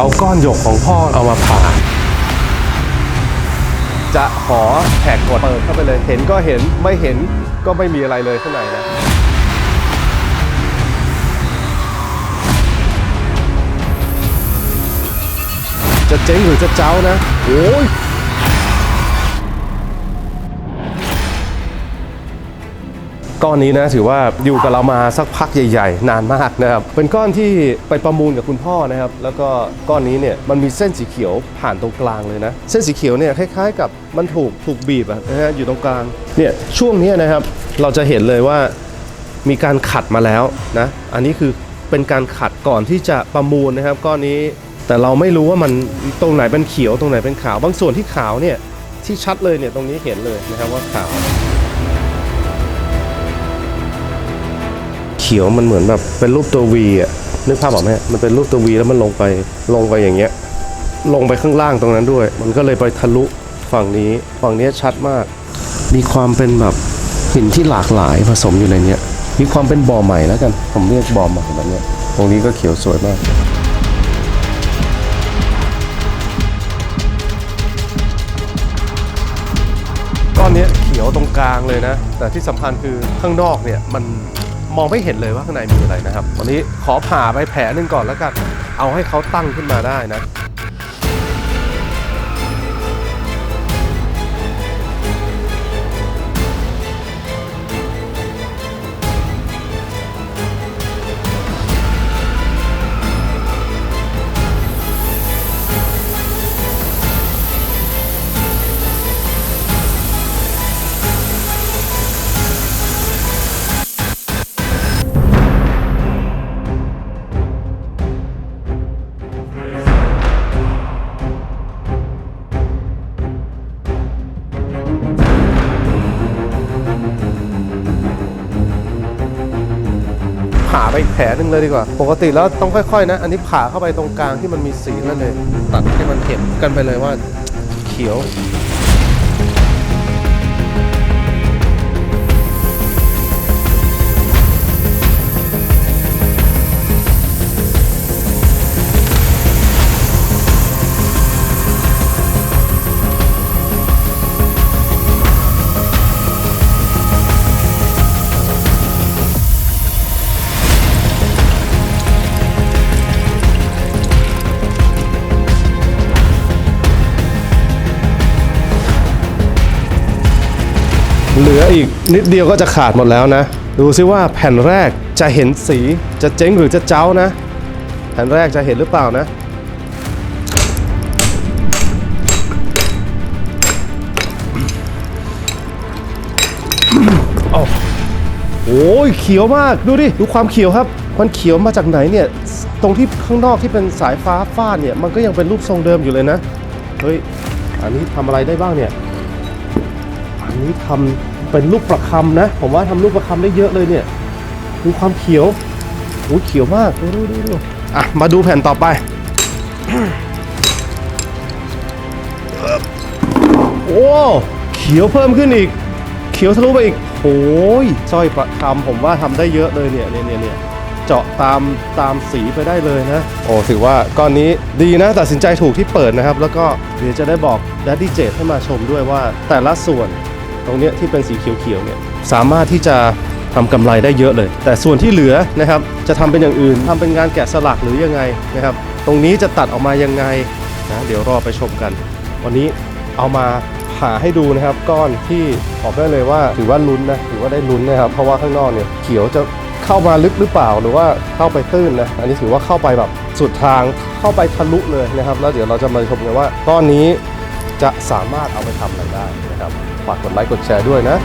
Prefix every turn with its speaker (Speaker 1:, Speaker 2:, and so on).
Speaker 1: เอาก้อนหยกของพ่อเอามาผ่า จะขอแท็กกดเปิดเข้าไปเลย เห็นก็เห็นไม่เห็นก็ไม่มีอะไรเลยข้างในนะจะเจ๊งหรือจะเจ้านะ โอ้ย ก้อนนี้นะถือว่าอยู่กับเรามาสักพักใหญ่ ๆ นานมากนะครับเป็นก้อนที่ไปประมูลกับคุณพ่อนะครับ แล้วก็ก้อนนี้เนี่ยมันมีเส้นสีเขียวผ่านตรงกลางเลยนะ เส้นสีเขียวเนี่ยคล้ายๆ กับมันถูกถูกบีบอะนะฮะอยู่ตรงกลางเนี่ยช่วงนี้นะครับเราจะเห็นเลยว่ามีการขัดมาแล้วนะอันนี้คือเป็นการขัดก่อนที่จะประมูลนะครับ ก้อนนี้แต่เราไม่รู้ว่ามันตรงไหนเป็นเขียวตรงไหนเป็นขาว บางส่วนที่ขาวเนี่ยที่ชัดเลยเนี่ยตรงนี้เห็นเลยนะครับว่าขาว ขียวมันเหมือนแบบเป็นรูปตัว V อะนึกภาพออกไหมมันเป็นรูปตัว V แล้วมันลงไปลงไปอย่างเงี้ย ลงไปข้างล่างตรงนั้นด้วย มันก็เลยไปทะลุฝั่งนี้ฝั่งนี้ชัดมาก มีความเป็นแบบหินที่หลากหลายผสมอยู่ในเนี้ยมีความเป็นบ่อใหม่แล้วกันผมเรียกบ่อใหม่แบบเนี้ยตรงนี้ก็เขียวสวยมากก้อนนี้เขียวตรงกลางเลยนะ แต่ที่สำคัญคือข้างนอกเนี่ยมัน มองไม่เห็นเลยว่าข้างในมีอะไรนะครับ วันนี้ขอผ่าไปแผลหนึ่งก่อนแล้วกัน เอาให้เขาตั้งขึ้นมาได้นะ ผ่าไปอีกแผลหนึ่งเลยดีกว่า ปกติแล้วต้องค่อยๆ นะ อันนี้ผ่าเข้าไปตรงกลางที่มันมีสีนั่นเลย ตัดให้มันเห็นกันไปเลยว่าเขียว เหลืออีกนิดเดียวก็จะขาดหมดแล้วนะ ดูซิว่าแผ่นแรกจะเห็นสีจะเจ๊งหรือจะเจ้านะ แผ่นแรกจะเห็นหรือเปล่านะโอ้โอ้ยเขียวมากดูดิดูความเขียวครับ มันเขียวมาจากไหนเนี่ย ตรงที่ข้างนอกที่เป็นสายฟ้าฟาดเนี่ย มันก็ยังเป็นรูปทรงเดิมอยู่เลยนะ เฮ้ย อันนี้ทำอะไรได้บ้างเนี่ย อันนี้ทำ เป็นลูกประคำนะ ผมว่าทำลูกประคำได้เยอะเลยเนี่ย ดูความเขียวโอ้เขียวมากดูดูดูอะ มาดูแผ่นต่อไปโอ้เขียวเพิ่มขึ้นอีก เขียวทะลุไปอีกโอ้ยสร้อยประคำผมว่าทำได้เยอะเลยเนี่ยเนี่ยเนี่ยเนี่ยเจาะตามตามสีไปได้เลยนะ โอ้ถือว่าก้อนนี้ดีนะตัดสินใจถูกที่เปิดนะครับ แล้วก็เดี๋ยวจะได้บอกดัดดี้เจดให้มาชมด้วยว่าแต่ละส่วน ตรงเนี้ยที่เป็นสีเขียวๆเนี่ยสามารถที่จะทำกำไรได้เยอะเลย แต่ส่วนที่เหลือนะครับจะทำเป็นอย่างอื่นทำเป็นงานแกะสลักหรือยังไงนะครับ ตรงนี้จะตัดออกมายังไงนะเดี๋ยวรอไปชมกัน วันนี้เอามาผ่าให้ดูนะครับก้อนที่บอกได้เลยว่าถือว่าลุ้นนะถือว่าได้ลุ้นนะครับ เพราะว่าข้างนอกเนี่ยเขียวจะเข้ามาลึกหรือเปล่าหรือว่าเข้าไปตื้นนะอันนี้ถือว่าเข้าไปแบบสุดทางเข้าไปทะลุเลยนะครับ แล้วเดี๋ยวเราจะมาชมกันว่าก้อนนี้ จะสามารถเอาไปทำอะไรได้นะครับฝากกดไลค์กดแชร์ด้วยนะ